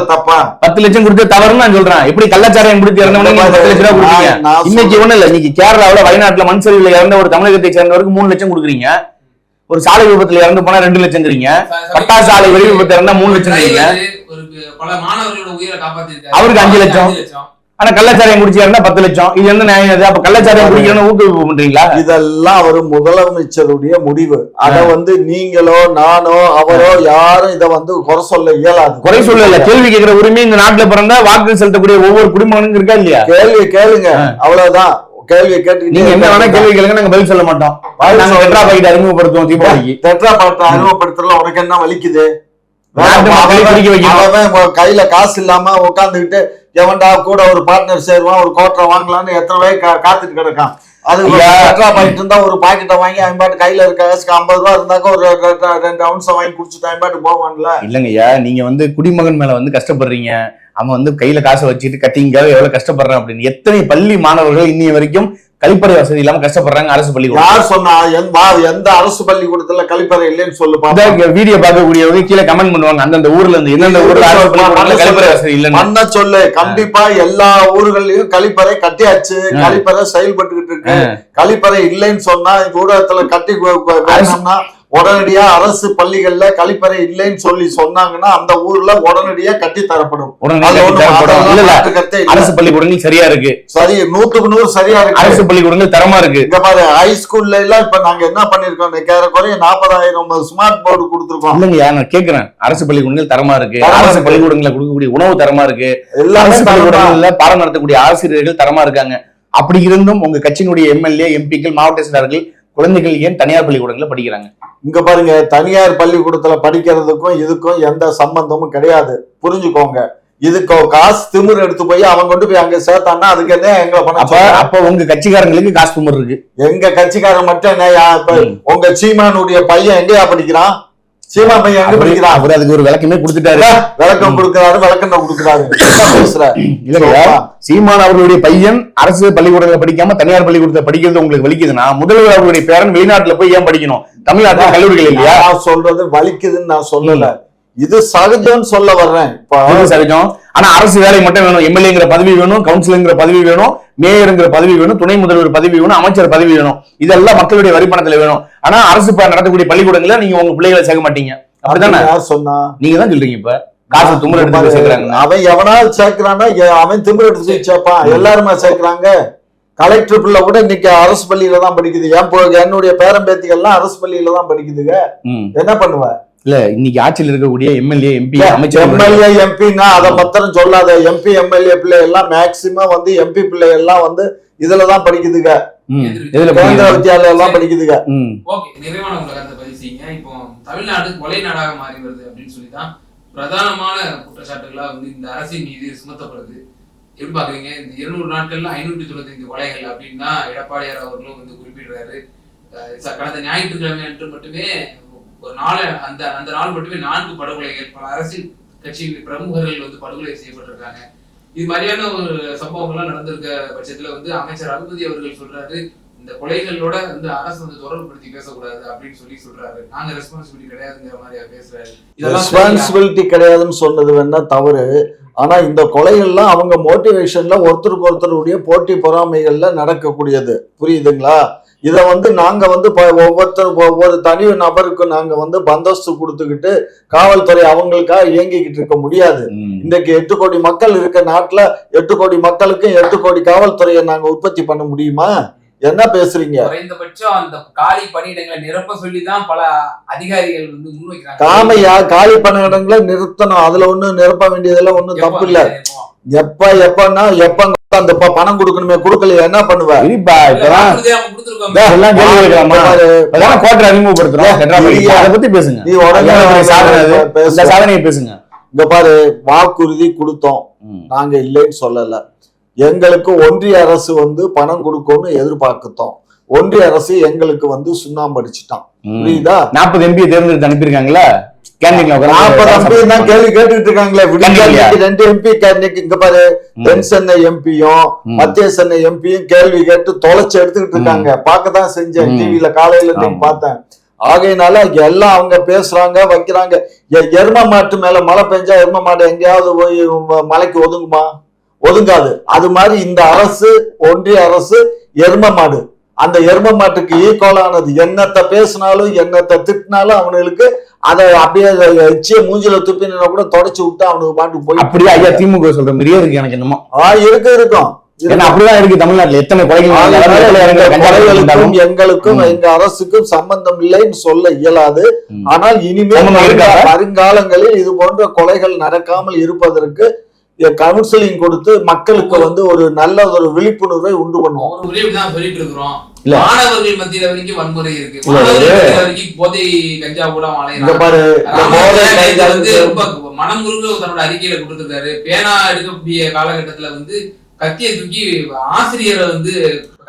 A: லட்சம் கொடுத்து தவறுன்னு நான் சொல்றேன். எப்படி கள்ளச்சாராயம் குடிச்சு இறந்தவங்க நீங்க பத்து லட்சம் ரூபாய் கொடுத்தீங்க இன்னைக்கு ஒண்ணு இல்ல இன்னைக்கு கேரளாவுல வயநாட்டுல மண் சரிவுல இறந்த ஒரு தமிழகத்தை சேர்ந்தவருக்கு மூணு லட்சம் கொடுக்குறீங்க. ஒரு சாலை விபத்துல இறந்து போனா ரெண்டு லட்சங்கிறீங்க. பட்டாசு ஆலை வெடி விபத்து இறந்தா மூணு
C: உயிரை காப்பாத்திருக்காரு.
A: அவருக்கு அஞ்சு லட்சம். ஆனா கள்ளச்சாராயம் குடிச்சு இறந்தா பத்து லட்சம். இது என்ன நியாயம் இது. அப்ப கள்ளச்சாராயம் குடிக்கணும்னு ஊக்குவிப்பு பண்றீங்களா?
B: இதெல்லாம் ஒரு முதலமைச்சருடைய முடிவு. அத வந்து நீங்களோ நானோ அவரோ யாரும் இத வந்து குறை சொல்ல இயலாது.
A: குறை சொல்லல. கேள்வி கேட்கிற உரிமை இந்த நாட்டுல பிறந்தா வாக்கு செலுத்தக்கூடிய ஒவ்வொரு குடிமகனுக்கும் இருக்கா இல்லையா?
B: கேள்வி கேளுங்க. அவ்வளவுதான். கேள்வி கேட்டு
A: நீங்க என்ன வேணா கேள்வி கேளுங்க. நாங்க பதில் சொல்ல மாட்டோம். நாங்க வெட்ரா பாக்கெட் அறிமுகப்படுத்துவோம் தீபாவளிக்கு.
B: டெட்ரா பாட்டை அறிமுகப்படுத்தல உனக்கு என்ன வலிக்குது? கையில காசு இல்லாம உட்காந்துக்கிட்டு எவன்டா கூட ஒரு பார்ட்னர் சேருவான் ஒரு கோட்டரை வாங்கலாம்னு எத்தனை பேர் காத்துட்டு கிடக்கான். அது. டெட்ரா பாக்கெட் இருந்தா ஒரு பாக்கெட்டை வாங்கி அவன் பாட்டு கையில இருக்க காசுக்கு ஐம்பது ரூபா இருந்தாக்க ஒரு ரெண்டு அவுன்ஸை வாங்கி குடிச்சுட்டு அவன் பாட்டு போவான்ல.
A: இல்லங்கய்யா நீங்க வந்து குடிமகன் மேல வந்து கஷ்டப்படுறீங்க. அவன் வந்து கையில காசை வச்சுட்டு கத்திங்க எவ்வளவு கஷ்டப்படுறான் அப்படின்னு. எத்தனை பள்ளி மாணவர்கள் இன்னைய வரைக்கும் கழிப்பறை வசதி இல்லாம கஷ்டப்படுறாங்க அரசு
B: யார் சொன்னா எந்த அரசு பள்ளிக்கூடத்துல கழிப்பறை இல்லைன்னு சொல்லு
A: வீடியோ பார்க்கக்கூடியவங்க கீழே கமெண்ட் பண்ணுவாங்க. அந்தந்த ஊர்ல இருந்து எந்தெந்த ஊர்ல கழிப்பறை வசதி இல்லைன்னு.
B: பண்ண சொல்லு. கண்டிப்பா எல்லா ஊர்கள்லயும் கழிப்பறை கட்டியாச்சு. கழிப்பறை செயல்பட்டுக்கிட்டு இருக்கு. கழிப்பறை இல்லைன்னு சொன்னா இந்த ஊடகத்துல கட்டி உடனடியா அரசு பள்ளிகள்ல கழிப்பறை இல்லைன்னு சொல்லி சொன்னாங்கன்னா அந்த ஊர்ல உடனடியா கட்டி தரப்படும்.
A: அரசு பள்ளிக்கூடங்கள் சரியா இருக்கு.
B: சரி நூத்துக்கு நூறு சரியா இருக்கு.
A: அரசு பள்ளிக்கூடங்கள் தரமா இருக்கு.
B: இங்க பாரு ஹை ஸ்கூல்ல எல்லாம் இப்ப நாங்க என்ன பண்ணிருக்கோம்? ஏறக்குறைய நாற்பதாயிரம் ஸ்மார்ட் போர்டு கொடுத்துருக்கோம்.
A: இல்லைங்கய்யா நான் கேக்குறேன். அரசு பள்ளிக்கூடங்கள் தரமா இருக்கு. அரசு. பள்ளிக்கூடங்களை கொடுக்கக்கூடிய உணவு தரமா இருக்கு.
B: எல்லாமே
A: அரசு. பள்ளிக்கூடங்கள்ல பாடம் நடத்தக்கூடிய ஆசிரியர்கள் தரமா இருக்காங்க. அப்படி இருந்தும் உங்க கட்சியினுடைய எம்எல்ஏ எம்பிக்கள் மாவட்ட செயலாளர்கள் குழந்தைகள் ஏன் தனியார் பள்ளிக்கூடங்கள்ல படிக்கிறாங்க?
B: இங்க பாருங்க தனியார் பள்ளிக்கூடத்துல படிக்கிறதுக்கும் இதுக்கும் எந்த சம்பந்தமும் கிடையாது. புரிஞ்சுக்கோங்க. இதுக்கு காசு திமிர் எடுத்து போய் அவன் கொண்டு போய் அங்க சேர்த்தான்னா அதுக்கு என்ன எங்களை பண்ண
A: அப்ப உங்க கட்சிக்காரங்களுக்கு காசு துமர் இருக்கு.
B: எங்க கட்சிக்காரன் மட்டும் என்ன. உங்க சீமானுடைய பையன் எங்கயா படிக்கிறான்? சீமான் பையன் எங்க
A: அவரு
B: படிக்கிறான்
A: அவரு அதுக்கு ஒரு விளக்கமே கொடுத்துட்டாரு.
B: விளக்கம் கொடுக்கிறாரு விளக்கம் கொடுக்கிறாரு.
A: இல்லையா சீமான் அவர்களுடைய பையன் அரசு பள்ளிக்கூடத்துல படிக்காம தனியார் பள்ளிக்கூடத்துல படிக்கிறது உங்களுக்கு வலிக்குதுன்னா முதல்வர் அவருடைய பேரன் வெளிநாட்டுல போய் ஏன் படிக்கணும்? தமிழ்நாட்டுல கல்லூரிகள் இல்லையா?
B: நான் சொல்றது வலிக்குதுன்னு நான் சொல்லல. இது சகஜம்னு சொல்ல வர்றேன். இப்ப
A: சகஜம்? ஆனா அரசு வேலை மட்டும் வேணும் எம்எல்ஏங்கிற பதவி வேணும் கவுன்சிலருங்கிற பதவி வேணும் மேயருங்கிற பதவி வேணும் துணை முதல்வர் பதவி வேணும் அமைச்சர் பதவி வேணும். இதெல்லாம் மக்களுடைய வரி பணத்துல வேணும். ஆனா அரசு நடத்தக்கூடிய பள்ளிக்கூடங்கள நீங்க உங்க பிள்ளைகளை சேர்க்க மாட்டீங்க. அப்படிதானே
B: யார் சொன்னா?
A: நீங்க தான் சொல்றீங்க இப்ப. காசு தும்மல் எடுத்து சேர்க்கறாங்க.
B: அவன் எவனாவது சேர்க்கிறான்னா அவன் திமிர் எடுத்து சேர்ப்பான். எல்லாருமே சேர்க்கிறாங்க. கலெக்டர் பிள்ளை கூட இன்னைக்கு அரசு பள்ளியில தான் படிக்குது. என் என்னுடைய பேரம்பேத்திகள்லாம் அரசு பள்ளியில தான் படிக்குதுங்க. என்ன பண்ணுவ?
A: இல்ல இன்னைக்கு ஆட்சியில் இருக்கக்கூடிய எம்எல்ஏ எம்பி அமைச்சர்
B: எம்எல்ஏ எம்பின்னா அதை மாத்திரம் சொல்லாத எம்பி எம்எல்ஏ பிள்ளை எல்லாம் மேக்சிமம் வந்து எம்பி பிள்ளை எல்லாம் வந்து இதுலதான் படிக்குதுங்க.
A: ம். எதுல
B: கேந்திர
A: போறீங்க?
B: வித்யாலயம் எல்லாம் படிக்குதுங்க.
C: ஓகே நிறைவான உங்களை கருத்தை பதிவு செய்யுங்க. இப்போ தமிழ்நாடு கொலை நாடாக மாறி வருது அப்படின்னு சொல்லி தான் பிரதானமான குற்றச்சாட்டுகளா வந்து இந்த அரசின் மீது சுமத்தப்படுது. எப்படி பாக்குறீங்க இந்த இருநூறு நாட்கள்ல ஐநூற்றி தொண்ணூத்தைந்து கொலைகள் அப்படின்னு தான் எடப்பாடியார் அவர்களும் வந்து குறிப்பிடுறாரு. கடந்த ஞாயிற்றுக்கிழமை அன்று மட்டுமே ஒரு நாள் அந்த அந்த நாள் மட்டுமே நான்கு படுகொலைகள் பல அரசியல் கட்சி பிரமுகர்கள் வந்து படுகொலை செய்யப்பட்டிருக்காங்க. இது மாதிரியான ஒரு சம்பவங்கள்லாம் நடந்திருக்க பட்சத்துல வந்து அமைச்சர் அனுமதி அவர்கள் சொல்றாரு இந்த கொலைகளோட வந்து அரசு வந்து தொடர்புபடுத்தி பேசக்கூடாது அப்படின்னு சொல்லி சொல்றாரு. நாங்க ரெஸ்பான்சிபிலிட்டி கிடையாதுங்கிற மாதிரியா பேசுறாரு.
B: ரெஸ்பான்சிபிலிட்டி கிடையாதுன்னு சொன்னது வேணா தவறு. ஆனா இந்த கொலைகள்லாம் அவங்க மோட்டிவேஷன்ல ஒருத்தருக்கு ஒருத்தருடைய போட்டி பொறாமைகள்ல நடக்கக்கூடியது. புரியுதுங்களா? இதை வந்து நாங்க வந்து ப- ஒவ்வொருத்தர் ஒவ்வொரு தனி நபருக்கும் நாங்க வந்து பந்தோஸ்து கொடுத்துக்கிட்டு காவல்துறை அவங்களுக்காக இயங்கிக்கிட்டு இருக்க முடியாது.
A: ம்.
B: இன்றைக்கு எட்டு கோடி மக்கள் இருக்க நாட்டுல எட்டு கோடி மக்களுக்கும் எட்டு கோடி காவல்துறையை நாங்க உற்பத்தி பண்ண முடியுமா? என்ன பேசுறீங்க?
C: குறைந்தபட்சம் அந்த காலி பணியிடங்களை நிரப்ப சொல்லி தான் பல அதிகாரிகள் வந்து முன்வைக்கிறாங்க.
B: காமையா காலி பண்ண இடங்களை நிறுத்தணும். அதுல ஒண்ணும் நிரப்ப வேண்டியதெல்லாம் ஒண்ணும் தப்பு இல்ல. எப்ப எப்பன்னா எப்ப அந்த ப- பணம் கொடுக்கணுமே கொடுக்கலையா என்ன பண்ணுவ?
A: இப்பதான் கோட்டை அறிமுகப்படுத்துறோம். அதை பத்தி பேசுங்க.
B: நீ உடனே
A: சாதனையை பேசுங்க.
B: இங்க பாரு வாக்குறுதி கொடுத்தோம். நாங்க இல்லைன்னு சொல்லல. எங்களுக்கு ஒன்றிய அரசு வந்து பணம் கொடுக்கும்னு எதிர்பார்க்கத்தோம். ஒன்றிய அரசு எங்களுக்கு வந்து சுண்ணாம்பு அடிச்சிட்டான். புரியுதா?
A: நாற்பது எம்பியை தேர்ந்தெடுத்து அனுப்பியிருக்காங்களா கேண்டீன்ல
B: கேள்வி கேட்டுட்டு இருக்காங்களே ரெண்டு எம்பி இங்க பாரு தென் சென்னை எம்பியும் மத்திய சென்னை எம்பியும் கேள்வி கேட்டு தொலைச்சு எடுத்துக்கிட்டு இருக்காங்க. பார்க்கதான் செஞ்சேன்
A: ம்.
B: டிவில காலையில
A: ஆமா.
B: பார்த்தேன். ஆகையினால இங்க எல்லாம் அவங்க பேசுறாங்க வைக்கிறாங்க. எரும மாட்டு மேல மழை பெஞ்சா எரும மாடு எங்கேயாவது போய் மலைக்கு ஒதுங்குமா? ஒதுங்காது. அது மாதிரி இந்த அரசு ஒன்றிய அரசு எரும மாடு. அந்த எரும மாட்டுக்கு ஈக்குவலானது என்னத்தை பேசினாலும் என்னத்தை திட்டினாலும் அவனுங்களுக்கு அதை அப்படியே எச்சிய மூஞ்சில துப்பினா கூட தொடச்சு விட்டு அவனுக்கு பாட்டுக்கு போய்
A: அப்படியே ஐயா திமுக சொல்ற மாதிரியே இருக்கு எனக்கு என்னமோ.
B: ஆ இருக்கு இருக்கும்.
A: அப்படிதான் இருக்கு தமிழ்நாட்டுல. எத்தனை
B: கொலைகளுக்கும். எங்களுக்கும். எங்க அரசுக்கும் சம்பந்தம் இல்லைன்னு சொல்ல இயலாது. ஆனால் இனிமேல் வருங்காலங்களில் இது போன்ற கொலைகள் நடக்காமல் இருப்பதற்கு கவுன்சிலிங் கொடுத்து மக்களுக்கு வந்து ஒரு நல்ல ஒரு விழிப்புணர்வை உண்டு பண்ணுவோம்
C: சொல்லிட்டு இருக்கிறோம். மாணவர்கள் மத்தியில வரைக்கும் வன்முறை இருக்கு. போதை கஞ்சா கூட
B: பாரு
C: வந்து ரொம்ப மனம் தன்னோட அறிக்கையில கொடுத்திருக்காரு. பேனா எடுக்கக்கூடிய காலகட்டத்துல வந்து கத்தியை தூக்கி ஆசிரியரை வந்து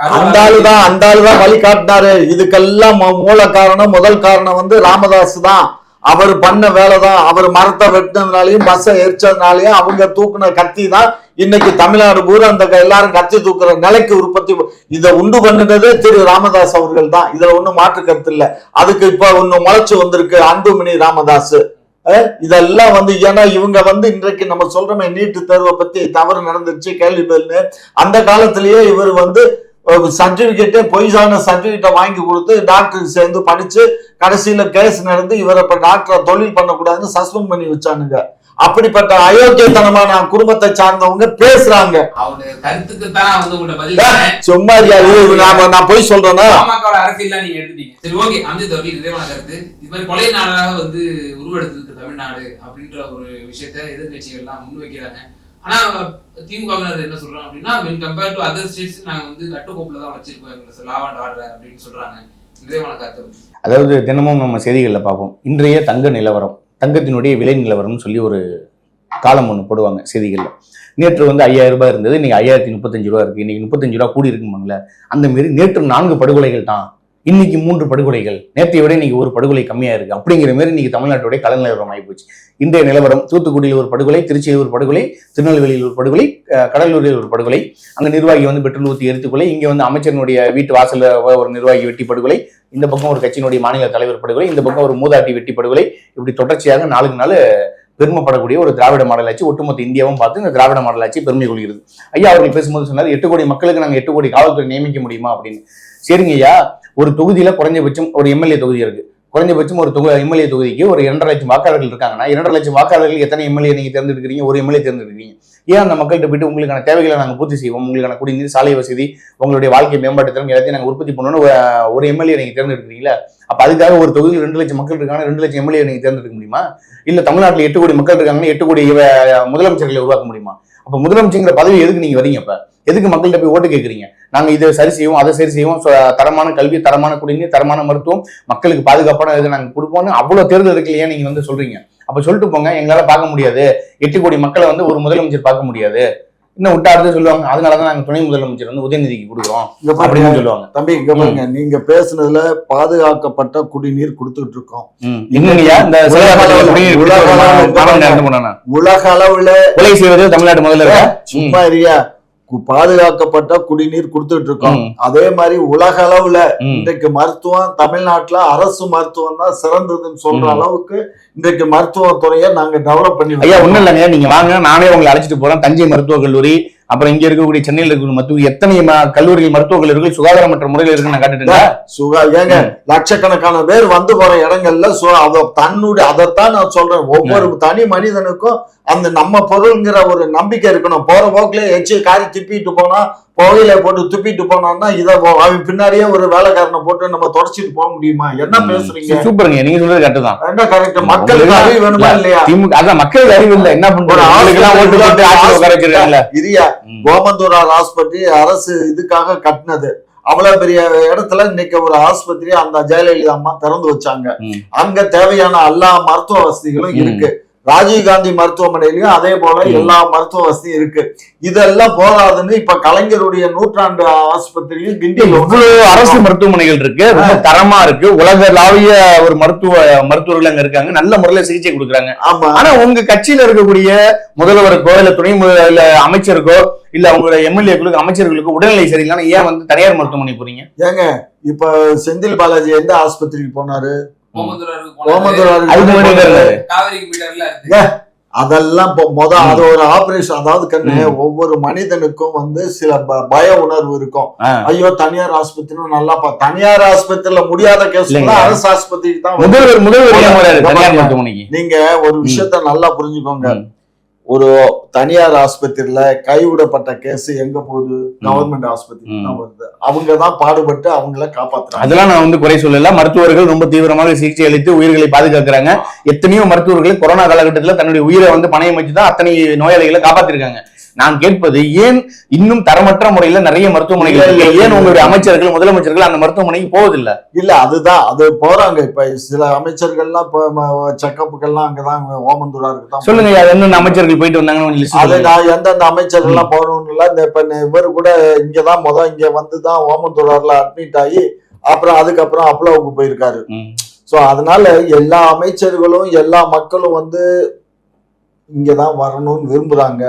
B: அந்த ஆளுதான் அந்த ஆளுதான் வழி காட்டினாரு இதுக்கெல்லாம் மூல காரணம் முதல் காரணம் வந்து ராமதாஸ் தான். அவர் பண்ண வேலை தான் அவர் மரத்தை வெட்டினதுனாலையும் பஸ்ஸை எரிச்சதுனாலையும் அவங்க தூக்குன கத்தி தான் இன்னைக்கு தமிழ்நாடு பூரா அந்த க- எல்லாரும் கத்தி தூக்குற நிலைக்கு உற்பத்தி இதை உண்டு பண்ணினதே திரு ராமதாஸ் அவர்கள் தான் இதுல ஒன்றும் மாற்று கருத்து இல்லை. அதுக்கு இப்ப ஒண்ணு முளைச்சு வந்திருக்கு அன்புமணி ராமதாஸ். இதெல்லாம் வந்து ஏன்னா இவங்க வந்து இன்றைக்கு நம்ம சொல்றோமே நீட்டு தேர்வை பத்தி தவறு நடந்துருச்சு கேள்வி பதில்னு. அந்த காலத்திலேயே இவர் வந்து சர்டிபிகேட்டே பொய்சான சர்டிபிகேட்டை வாங்கி கொடுத்து டாக்டருக்கு சேர்ந்து படிச்சு கடைசியில கேஸ் நடந்து இவரை இப்ப டாக்டரை தொழில் பண்ணக்கூடாதுன்னு சஸ்பெண்ட் பண்ணி வச்சானுங்க. அப்படிப்பட்ட அயோக்கியத்தனமான குடும்பத்தை சார்ந்தவங்க பேசுறாங்க. சும்மா நாம நான் போய் சொல்றேன்னா
C: அரசியல் நீங்க எடுத்துட்டீங்க. சரி ஓகே. நிறைவான கருத்து. இது மாதிரி கொலை நாடாக வந்து உருவெடுத்திருக்கு தமிழ்நாடு அப்படின்ற ஒரு விஷயத்த எதிர்கட்சிகள் எல்லாம் முன்வைக்கிறாங்க. ஆனா திமுகவினர் என்ன சொல்றாங்க அப்படின்னா when compare to other states நாங்க வந்து கட்டுக்கோப்புல தான் வச்சிருக்கோம். எங்களை லா அண்ட் ஆர்டர் அப்படின்னு சொல்றாங்க.
A: அதாவது தினமும் நம்ம செய்திகளில் பார்ப்போம். இன்றைய தங்க நிலவரம் தங்கத்தினுடைய விலை நிலவரம்னு சொல்லி ஒரு காலம் ஒன்று போடுவாங்க செய்திகளில். நேற்று வந்து ஐயாயிரம் ரூபாய் இருந்தது இன்னைக்கு ஐயாயிரத்தி முப்பத்தஞ்சு ரூபா இருக்கு. இன்னைக்கு முப்பத்தஞ்சு ரூபா கூடி இருக்குமாங்களே அந்த மாரி நேற்று நான்கு படுகொலைகள் தான் இன்னைக்கு மூன்று படுகொலைகள். நேற்றை விட இன்னைக்கு ஒரு படுகொலை கம்மியா இருக்கு. அப்படிங்கிற மாதிரி இன்னைக்கு தமிழ்நாட்டுடைய கள நிலவரம் ஆகிப்போச்சு இன்றைய நிலவரம் தூத்துக்குடியில் ஒரு படுகொலை திருச்சியில் ஒரு படுகொலை திருநெல்வேலியில் ஒரு படுகொலை கடலூரில் ஒரு படுகொலை அங்க நிர்வாகி வந்து பெட்ரோல் ஊற்றி எரித்துக்கொலை இங்க வந்து அமைச்சரினுடைய வீட்டு வாசலில் ஒரு நிர்வாகி வெட்டி படுகொலை இந்த பக்கம் ஒரு கட்சியினுடைய மாநில தலைவர் படுகொலை இந்த பக்கம் ஒரு மூதாட்டி வெட்டி படுகொலை. இப்படி தொடர்ச்சியாக நாளுக்கு நாள் பெருமைப்படக்கூடிய ஒரு திராவிட மாடல் ஒட்டுமொத்த இந்தியாவும் பார்த்து இந்த திராவிட மாடல் ஆட்சி பெருமை கொள்கிறது. ஐயா அவர்கள் பேசும்போது சொன்னார் எட்டு கோடி மக்களுக்கு நாங்கள் எட்டு கோடி காவல்துறை நியமிக்க முடியுமா? அப்படின்னு. சரிங்க ஐயா ஒரு தொகுதியில குறைஞ்சபட்சம் ஒரு எம்எல்ஏ தொகுதி இருக்கு. குறைஞ்சபட்சம் ஒரு தொகு எம்எல்ஏ தொகுதிக்கு ஒரு இரண்டரை லட்சம் வாக்காளர்கள் இருக்காங்கன்னா இரண்டரை லட்சம் வாக்காளர்கள் எத்தனை எம்எல்ஏ நீங்க தேர்ந்தெடுக்கிறீங்க? ஒரு எம்எல்ஏ தேர்ந்தெடுக்கிறீங்க. ஏன் அந்த மக்கள்கிட்ட போயிட்டு உங்களுக்கான தேவைகளை நாங்கள் பூர்த்தி செய்வோம்? உங்களுக்கான குடிநீர் சாலை வசதி உங்களுடைய வாழ்க்கை மேம்பாட்டு திறன் எல்லாத்தையும் நாங்கள் உற்பத்தி பண்ணணும்னு ஒரு- எம்எல்ஏ நீங்க தேர்ந்தெடுக்கிறீங்களா அப்ப அதுக்காக ஒரு தொகுதியில் ரெண்டு லட்சம் மக்கள் இருக்காங்க ரெண்டு லட்சம் எம்எல்ஏ நீங்க தேர்ந்தெடுக்க முடியுமா? இல்ல தமிழ்நாட்டில் எட்டு கோடி மக்கள் இருக்காங்கன்னா எட்டு கோடி முதலமைச்சர்களை உருவாக்க முடியுமா? அப்ப முதலமைச்சர்ங்கிற பதவி எதுக்கு நீங்க வரீங்க இப்ப? எதுக்கு மக்கள்கிட்ட போய் ஓட்டு கேட்குறீங்க நாங்க இதை சரி செய்வோம் அதை சரி செய்வோம் தரமான கல்வி தரமான குடிநீர் தரமான மருத்துவம் மக்களுக்கு பாதுகாப்பான இதை நாங்க கொடுப்போம்னு அவ்வளவு தேர்தல் இருக்கலையே நீங்க வந்து சொல்றீங்க. அப்ப சொல்லிட்டு போங்க எங்களால பார்க்க முடியாது. எட்டு கோடி மக்களை வந்து ஒரு முதலமைச்சர் பார்க்க முடியாது. இன்னும் விட்டா அடுத்து சொல்லுவாங்க. அதனாலதான் நாங்க துணை முதலமைச்சர் வந்து உதயநிதிக்கு கொடுக்குறோம் அப்படின்னு சொல்லுவாங்க.
B: தம்பி இங்க பாருங்க. நீங்க பேசுனதுல பாதுகாக்கப்பட்ட குடிநீர் கொடுத்துட்டு இருக்கோம் உலக அளவுல? உலக அளவுல
A: கொலை செய்வது தமிழ்நாடு முதல்ல.
B: சும்மா பாதுகாக்கப்பட்ட குடிநீர் கொடுத்துட்டு இருக்கோம். அதே மாதிரி உலக அளவுல. இன்றைக்கு மருத்துவம் தமிழ்நாட்டுல அரசு மருத்துவம் தான் சிறந்ததுன்னு சொல்ற. அளவுக்கு இன்றைக்கு மருத்துவத்துறையை நாங்க டெவலப் பண்ணி
A: ஐயா. ஒண்ணும் இல்லைங்க நீங்க வாங்க நானே உங்களை அழைச்சிட்டு போறேன் தஞ்சை மருத்துவக் கல்லூரி அப்புறம் இங்க இருக்கக்கூடிய சென்னையில் இருக்கக்கூடிய மருத்துவ எத்தனை கல்லூரிகள் மருத்துவக் கல்லூரிகள் சுகாதாரமற்ற முறையில் இருக்குன்னு நான் காட்டுட்டுங்களா
B: சுகா ஏங்க லட்சக்கணக்கான பேர் வந்து போற இடங்கள்ல தன்னுடைய அதைத்தான் நான் சொல்றேன். ஒவ்வொரு தனி மனிதனுக்கும் அந்த நம்ம பொருள்ங்கிற ஒரு நம்பிக்கை இருக்கணும். போற போக்குல எச்சு காரி துப்பிட்டு போனா புகையில போட்டு துப்பிட்டு போனான்னா இதை அவன் பின்னாடியே ஒரு வேலைக்காரனை போட்டு நம்ம தொடச்சிட்டு போக முடியுமா? என்ன பேசுறீங்க?
A: சூப்பருங்க. நீங்க சொல்றது கரெக்ட் தான்.
B: என்ன கரெக்ட் மக்களுக்கு அறிவு வேணுமா இல்லையா?
A: திமுக அதான் மக்கள் அறிவு இல்ல. என்ன வச்சிருக்காங்கல்ல
B: இரியா. கோமந்தூரார் ஆஸ்பத்திரி அரசு இதுக்காக கட்டினது. அவ்வளவு பெரிய இடத்துல இன்னைக்கு ஒரு ஆஸ்பத்திரி அந்த ஜெயலலிதா அம்மா திறந்து வச்சாங்க. அங்க தேவையான எல்லா மருத்துவ வசதிகளும். இருக்கு. ராஜீவ் காந்தி மருத்துவமனையிலயும் அதே போல. எல்லா மருத்துவ வசதியும் இருக்கு. இதெல்லாம் போதாதுன்னு இப்ப கலைஞருடைய நூற்றாண்டு ஆஸ்பத்திரியும் கிண்டியில்
A: இவ்வளவு அரசு மருத்துவமனைகள் இருக்கு. ரொம்ப தரமா இருக்கு. உலகளாவிய ஒரு மருத்துவ மருத்துவர்கள் அங்க இருக்காங்க. நல்ல முறையில சிகிச்சை கொடுக்குறாங்க.
B: ஆமா.
A: ஆனா உங்க கட்சியில இருக்கக்கூடிய முதல்வருக்கோ இல்ல துணை முதல்வர் இல்ல அமைச்சருக்கோ இல்ல உங்களோட எம்எல்ஏக்களுக்கு அமைச்சர்களுக்கு உடல்நிலை சரியில்லைன்னா ஏன் வந்து தனியார் மருத்துவமனை போறீங்க?
B: ஏங்க இப்ப செந்தில் பாலாஜி எந்த ஆஸ்பத்திரிக்கு போனாரு? அதெல்லாம் இப்போ முத. அது ஒரு ஆபரேஷன் அதாவது கண்ணு. ஒவ்வொரு மனிதனுக்கும் வந்து சில பய உணர்வு இருக்கும். ஐயோ தனியார் ஆஸ்பத்திரி நல்லா பா தனியார் ஆஸ்பத்திரியில முடியாத கேஸ். அரசு ஆஸ்பத்திரிக்கு தான் நீங்க ஒரு விஷயத்த நல்லா புரிஞ்சுக்கோங்க. ஒரு தனியார் ஆஸ்பத்திரியில கைவிடப்பட்ட கேஸ் எங்க போகுது? கவர்மெண்ட் ஆஸ்பத்திரி. தான் வருது. அவங்க தான் பாடுபட்டு அவங்கள காப்பாத்துறாங்க.
A: அதெல்லாம் நான் வந்து குறை சொல்லல. மருத்துவர்கள் ரொம்ப தீவிரமாக சிகிச்சை அளித்து உயிர்களை பாதுகாக்கிறாங்க. எத்தனையோ மருத்துவர்கள் கொரோனா காலகட்டத்தில் தன்னுடைய உயிரை வந்து பணயம் வச்சு தான் அத்தனை நோயாளிகளை காப்பாத்திருக்காங்க. நான் கேட்பது ஏன் இன்னும் தரமற்ற முறையில நிறைய மருத்துவமனைகள்
B: இல்ல,
A: இருக்கு? ஏன். உங்களுடைய அமைச்சர்கள் முதலமைச்சர்கள் அந்த மருத்துவமனைக்கு போவதில்லை
B: இல்ல அதுதான் அது போறாங்க இப்ப சில அமைச்சர்கள்லாம் இப்ப செக்கப்புக்கெல்லாம் அங்கதான் ஓமந்தூராருக்கு தான்
A: சொல்லுங்க என்னென்ன அமைச்சர்கள் போயிட்டு வந்தாங்கன்னு
B: அது. நான் எந்தெந்த அமைச்சர்கள்லாம் போகணும்னு இல்ல இந்த இப்ப இவர் கூட இங்கதான் முத இங்க வந்து தான் ஓமந்தூரார்ல அட்மிட் ஆகி அப்புறம் அதுக்கப்புறம் அப்ளோவுக்கு போயிருக்காரு. சோ அதனால எல்லா அமைச்சர்களும் எல்லா மக்களும் வந்து இங்கதான் வரணும்னு விரும்புறாங்க.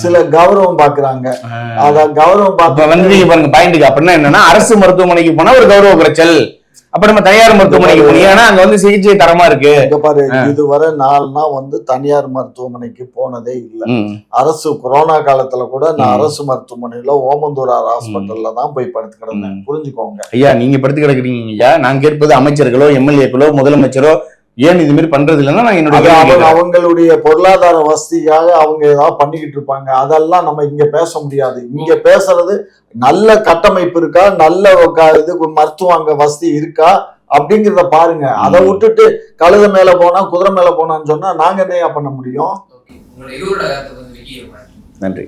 B: சில கௌரவம் பாக்குறாங்க
A: ஆ.
B: அத கௌரவம் பார்த்து
A: வந்து நீங்க பாருங்க பாயிண்ட்டுக்கு அப்படின்னா என்னன்னா அரசு மருத்துவமனைக்கு போனா ஒரு கௌரவ குறைச்சல் அப்ப நம்ம தனியார் மருத்துவமனைக்கு போனீங்க ஏன்னா அங்க வந்து சிகிச்சை தரமா இருக்கு
B: இங்க பாரு. இதுவரை நாள்னா வந்து தனியார் மருத்துவமனைக்கு போனதே இல்ல. அரசு கொரோனா காலத்துல கூட நான். அரசு மருத்துவமனையில ஓமந்தூரார் ஹாஸ்பிட்டல்ல தான் போய் படுத்து கிடந்தேன். புரிஞ்சுக்கோங்க
A: ஐயா நீங்க படுத்து கிடக்குறீங்க ஐயா நான் கேட்பது அமைச்சர்களோ எம்எல்ஏக்களோ முதலமைச்சரோ ஏன் இது மாதிரி பண்றது இல்லைன்னா நான் என்னோட.
B: அவங்களுடைய பொருளாதார வசதிக்காக அவங்க ஏதாவது பண்ணிக்கிட்டு இருப்பாங்க. அதெல்லாம் நம்ம இங்க பேச முடியாது. இங்க பேசுறது நல்ல கட்டமைப்பு இருக்கா? நல்ல க- இது மருத்துவம் அங்க வசதி இருக்கா? அப்படிங்கிறத பாருங்க. அதை. விட்டுட்டு கழுத மேல போனா குதிரை மேல போனான்னு சொன்னா நாங்க என்னையா பண்ண முடியும்?
A: நன்றி.